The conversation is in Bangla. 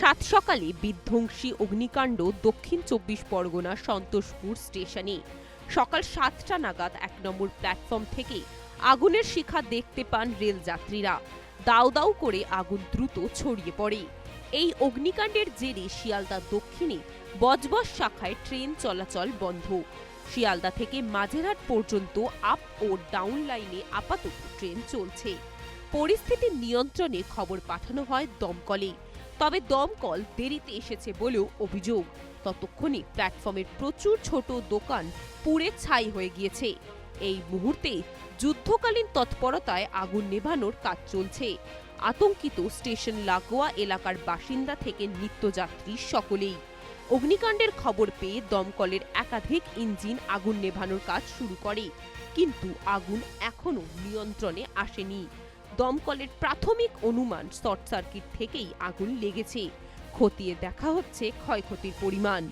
সাত সকালে বিধ্বংসী অগ্নিকাণ্ড দক্ষিণ চব্বিশ পরগনা সন্তোষপুর স্টেশনে। সকাল সাতটা নাগাদ এক নম্বর প্ল্যাটফর্ম থেকে আগুনের শিখা দেখতে পান রেল যাত্রীরা। দাউ দাউ করে আগুন দ্রুত ছড়িয়ে পড়ে। এই অগ্নিকাণ্ডের জেরে শিয়ালদা দক্ষিণে বজবজ শাখায় ট্রেন চলাচল বন্ধ। শিয়ালদা থেকে মাঝেরহাট পর্যন্ত আপ ও ডাউন লাইনে আপাতত ট্রেন চলছে। পরিস্থিতি নিয়ন্ত্রণে খবর পাঠানো হয় দমকলে। তবে দমকল দেরিতে এসেছে বলেও অভিযোগ। ততক্ষণে প্ল্যাটফর্মের প্রচুর ছোট দোকান পুড়ে ছাই হয়ে গিয়েছে। এই মুহূর্তে যুদ্ধকালীন তৎপরতায় আগুন নেভানোর কাজ চলছে। আতঙ্কিত স্টেশন লাগোয়া এলাকার বাসিন্দা থেকে নিত্যযাত্রী সকলেই। অগ্নিকাণ্ডের খবর পেয়ে দমকলের একাধিক ইঞ্জিন আগুন নেভানোর কাজ শুরু করে। কিন্তু আগুন এখনও নিয়ন্ত্রণে আসেনি। দমকলের প্রাথমিক অনুমান শর্ট সার্কিট থেকেই আগুন লেগেছে। খতিয়ে দেখা হচ্ছে ক্ষয়ক্ষতির পরিমাণ।